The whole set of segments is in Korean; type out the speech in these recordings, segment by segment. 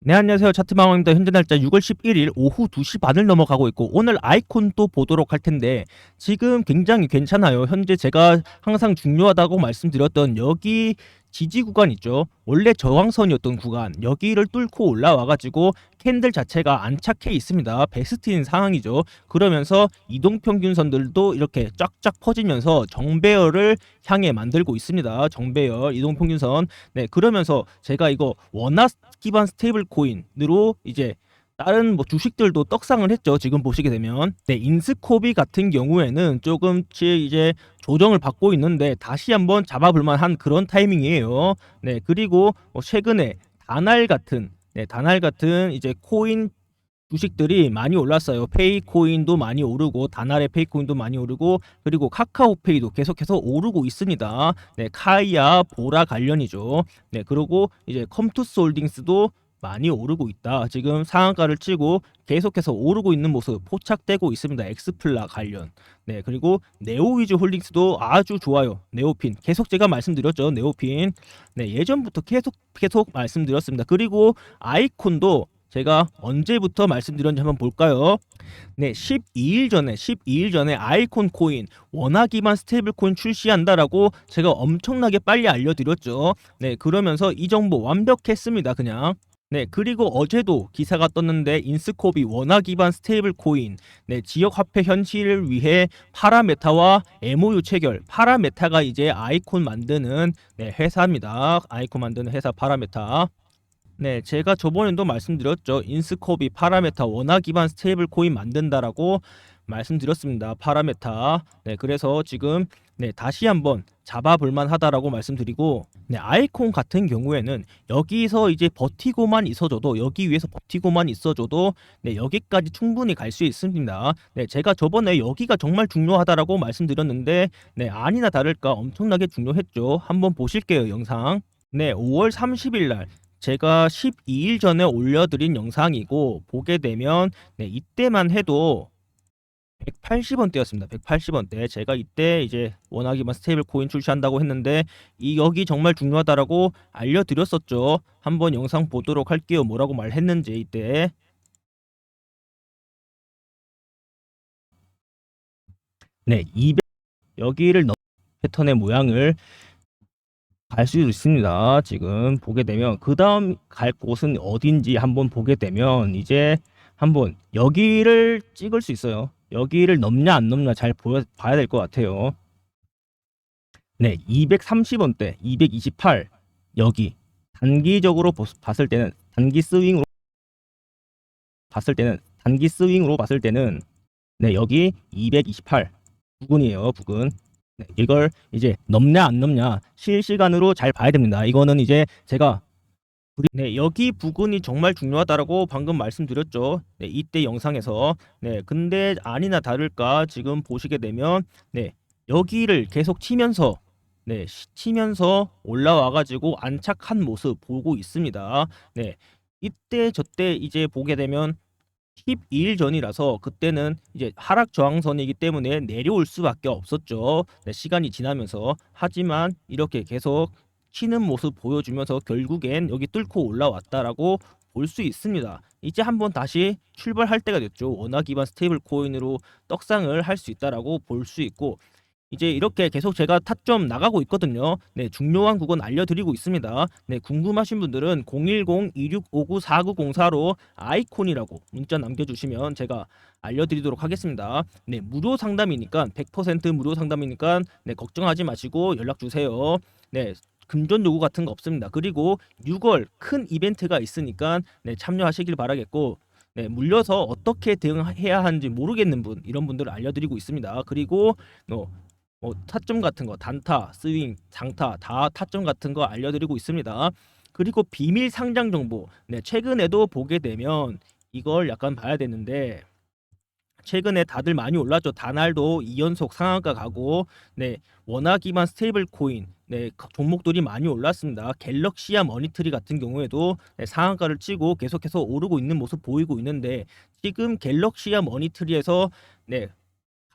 네, 안녕하세요. 차트방어입니다. 현재 날짜 6월 11일 오후 2시 반을 넘어가고 있고 오늘 아이콘 또 보도록 할 텐데 지금 굉장히 괜찮아요. 현재 제가 항상 중요하다고 말씀드렸던 여기 지지 구간 있죠. 원래 저항선이었던 구간 여기를 뚫고 올라와 가지고 캔들 자체가 안착해 있습니다. 베스트인 상황이죠. 그러면서 이동 평균선들도 이렇게 쫙쫙 퍼지면서 정배열을 향해 만들고 있습니다. 정배열 이동 평균선. 네, 그러면서 제가 이거 원화 기반 스테이블 코인으로 이제 다른 뭐 주식들도 떡상을 했죠. 지금 보시게 되면 네 인스코비 같은 경우에는 조금씩 이제 조정을 받고 있는데 다시 한번 잡아볼 만한 그런 타이밍이에요. 네 그리고 뭐 최근에 다날 같은 네 다날 같은 이제 코인 주식들이 많이 올랐어요. 페이코인도 많이 오르고 다날의 페이코인도 많이 오르고 그리고 카카오페이도 계속해서 오르고 있습니다. 네 카이아 보라 관련이죠. 네 그리고 이제 컴투스 홀딩스도 많이 오르고 있다. 지금 상한가를 치고 계속해서 오르고 있는 모습 포착되고 있습니다. 엑스플라 관련. 네, 그리고 네오위즈 홀딩스도 아주 좋아요. 네오핀. 계속 제가 말씀드렸죠. 네오핀. 네, 예전부터 계속 계속 말씀드렸습니다. 그리고 아이콘도 제가 언제부터 말씀드렸는지 한번 볼까요? 네, 12일 전에 12일 전에 아이콘 코인 원화 기반 스테이블 코인 출시한다라고 제가 엄청나게 빨리 알려드렸죠. 네, 그러면서 이 정보 완벽했습니다. 그냥. 네, 그리고 어제도 기사가 떴는데 인스코비 원화 기반 스테이블 코인, 네, 지역 화폐 현실을 위해 파라메타와 MOU 체결. 파라메타가 이제 아이콘 만드는 네, 회사입니다. 아이콘 만드는 회사 파라메타. 네, 제가 저번에도 말씀드렸죠. 인스코비 파라메타 원화 기반 스테이블 코인 만든다라고 말씀드렸습니다. 파라메타. 네, 그래서 지금 네, 다시 한번 잡아볼 만하다라고 말씀드리고 네, 아이콘 같은 경우에는 여기서 이제 버티고만 있어줘도 여기 위에서 버티고만 있어줘도 네, 여기까지 충분히 갈 수 있습니다. 네, 제가 저번에 여기가 정말 중요하다라고 말씀드렸는데 네, 아니나 다를까 엄청나게 중요했죠. 한번 보실게요, 영상. 네, 5월 30일 날 제가 12일 전에 올려드린 영상이고 보게 되면 네, 이때만 해도 180원대였습니다. 180원대. 제가 이때 이제 원하기만 스테이블 코인 출시한다고 했는데 이 여기 정말 중요하다라고 알려드렸었죠. 한번 영상 보도록 할게요. 뭐라고 말했는지 이때. 네, 200 여기를 넘 패턴의 모양을 갈 수 있습니다. 지금 보게 되면 그 다음 갈 곳은 어딘지 한번 보게 되면 이제 한번 여기를 찍을 수 있어요. 여기를 넘냐 안 넘냐 잘 보여, 봐야 될 것 같아요. 네, 230원대, 228 여기. 단기적으로 보- 봤을 때는 단기 스윙으로 봤을 때는 단기 스윙으로 봤을 때는 네 여기 228 부근이에요 부근. 네, 이걸 이제 넘냐 안 넘냐 실시간으로 잘 봐야 됩니다. 이거는 이제 제가 네, 여기 부근이 정말 중요하다라고 방금 말씀드렸죠. 네, 이때 영상에서. 네, 근데 아니나 다를까 지금 보시게 되면 네, 여기를 계속 치면서 네, 시- 치면서 올라와 가지고 안착한 모습 보고 있습니다. 네. 이때 저때 이제 보게 되면 12일 전이라서 그때는 이제 하락 저항선이기 때문에 내려올 수밖에 없었죠. 네, 시간이 지나면서 하지만 이렇게 계속 치는 모습 보여주면서 결국엔 여기 뚫고 올라왔다라고 볼 수 있습니다. 이제 한번 다시 출발할 때가 됐죠. 원화 기반 스테이블 코인으로 떡상을 할 수 있다라고 볼 수 있고 이제 이렇게 계속 제가 타점 나가고 있거든요. 네, 중요한 구간 알려드리고 있습니다. 네, 궁금하신 분들은 010-2659-4904로 아이콘이라고 문자 남겨주시면 제가 알려드리도록 하겠습니다. 네, 무료 상담이니까 100% 무료 상담이니까 네, 걱정하지 마시고 연락 주세요. 네, 금전 요구 같은 거 없습니다. 그리고 6월 큰 이벤트가 있으니까 네, 참여하시길 바라겠고 네, 물려서 어떻게 대응해야 하는지 모르겠는 분 이런 분들을 알려드리고 있습니다. 그리고 어, 뭐 타점 같은 거 단타, 스윙, 장타 다 타점 같은 거 알려드리고 있습니다. 그리고 비밀 상장 정보 네, 최근에도 보게 되면 이걸 약간 봐야 되는데 최근에 다들 많이 올랐죠. 다날도 2연속 상한가 가고 네 원화 기반 스테이블 코인 네 가- 종목들이 많이 올랐습니다. 갤럭시아 머니트리 같은 경우에도 네, 상한가를 치고 계속해서 오르고 있는 모습 보이고 있는데 지금 갤럭시아 머니트리에서 네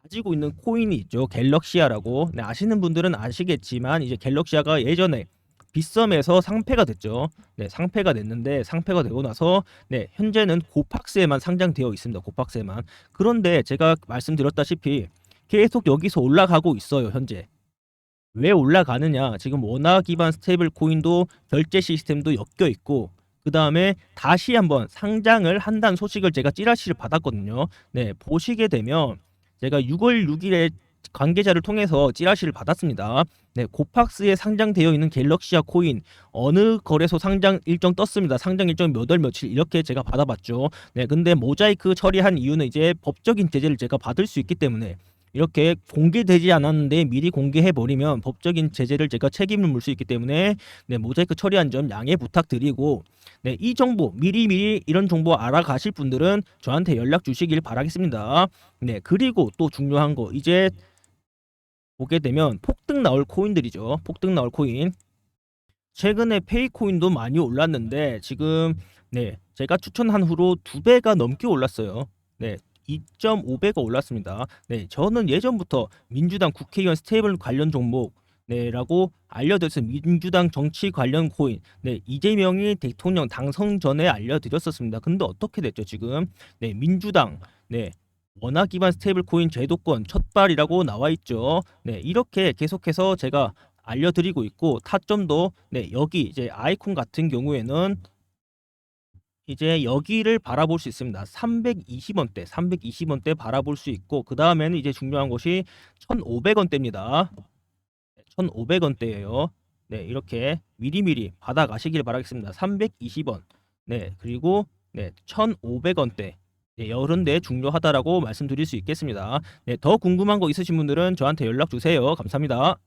가지고 있는 코인이 있죠. 갤럭시아라고 네, 아시는 분들은 아시겠지만 이제 갤럭시아가 예전에 빗썸에서 상패가 됐죠. 네, 상패가 됐는데 상패가 되고 나서 네, 현재는 고팍스에만 상장되어 있습니다. 고팍스에만. 그런데 제가 말씀드렸다시피 계속 여기서 올라가고 있어요, 현재. 왜 올라가느냐? 지금 원화 기반 스테이블 코인도 결제 시스템도 엮여 있고 그 다음에 다시 한번 상장을 한다는 소식을 제가 찌라시를 받았거든요. 네, 보시게 되면 제가 6월 6일에 관계자를 통해서 찌라시를 받았습니다. 네, 고팍스에 상장되어 있는 갤럭시아 코인 어느 거래소 상장 일정 떴습니다. 상장 일정 몇 월 며칠 이렇게 제가 받아봤죠. 네, 근데 모자이크 처리한 이유는 이제 법적인 제재를 제가 받을 수 있기 때문에 이렇게 공개되지 않았는데 미리 공개해 버리면 법적인 제재를 제가 책임을 물 수 있기 때문에 네, 모자이크 처리한 점 양해 부탁드리고 네, 이 정보 미리 미리 이런 정보 알아가실 분들은 저한테 연락 주시길 바라겠습니다. 네, 그리고 또 중요한 거 이제 보게 되면 폭등 나올 코인들이죠. 폭등 나올 코인. 최근에 페이 코인도 많이 올랐는데 지금 네, 제가 추천한 후로 두 배가 넘게 올랐어요. 네. 2.5배가 올랐습니다. 네, 저는 예전부터 민주당 국회의원 스테이블 관련 종목 네라고 알려드렸어요. 민주당 정치 관련 코인. 네, 이재명이 대통령 당선 전에 알려드렸었습니다. 근데 어떻게 됐죠 지금? 네, 민주당 네 원화 기반 스테이블 코인 제도권 첫발이라고 나와 있죠. 네, 이렇게 계속해서 제가 알려드리고 있고 타점도 네 여기 이제 아이콘 같은 경우에는 이제 여기를 바라볼 수 있습니다. 320원대, 320원대 바라볼 수 있고 그 다음에는 이제 중요한 것이 1,500원대입니다. 1,500원대예요. 네, 이렇게 미리미리 받아 가시길 바라겠습니다. 320원. 네, 그리고 네, 1,500원대. 네, 이런데 중요하다라고 말씀드릴 수 있겠습니다. 네, 더 궁금한 거 있으신 분들은 저한테 연락 주세요. 감사합니다.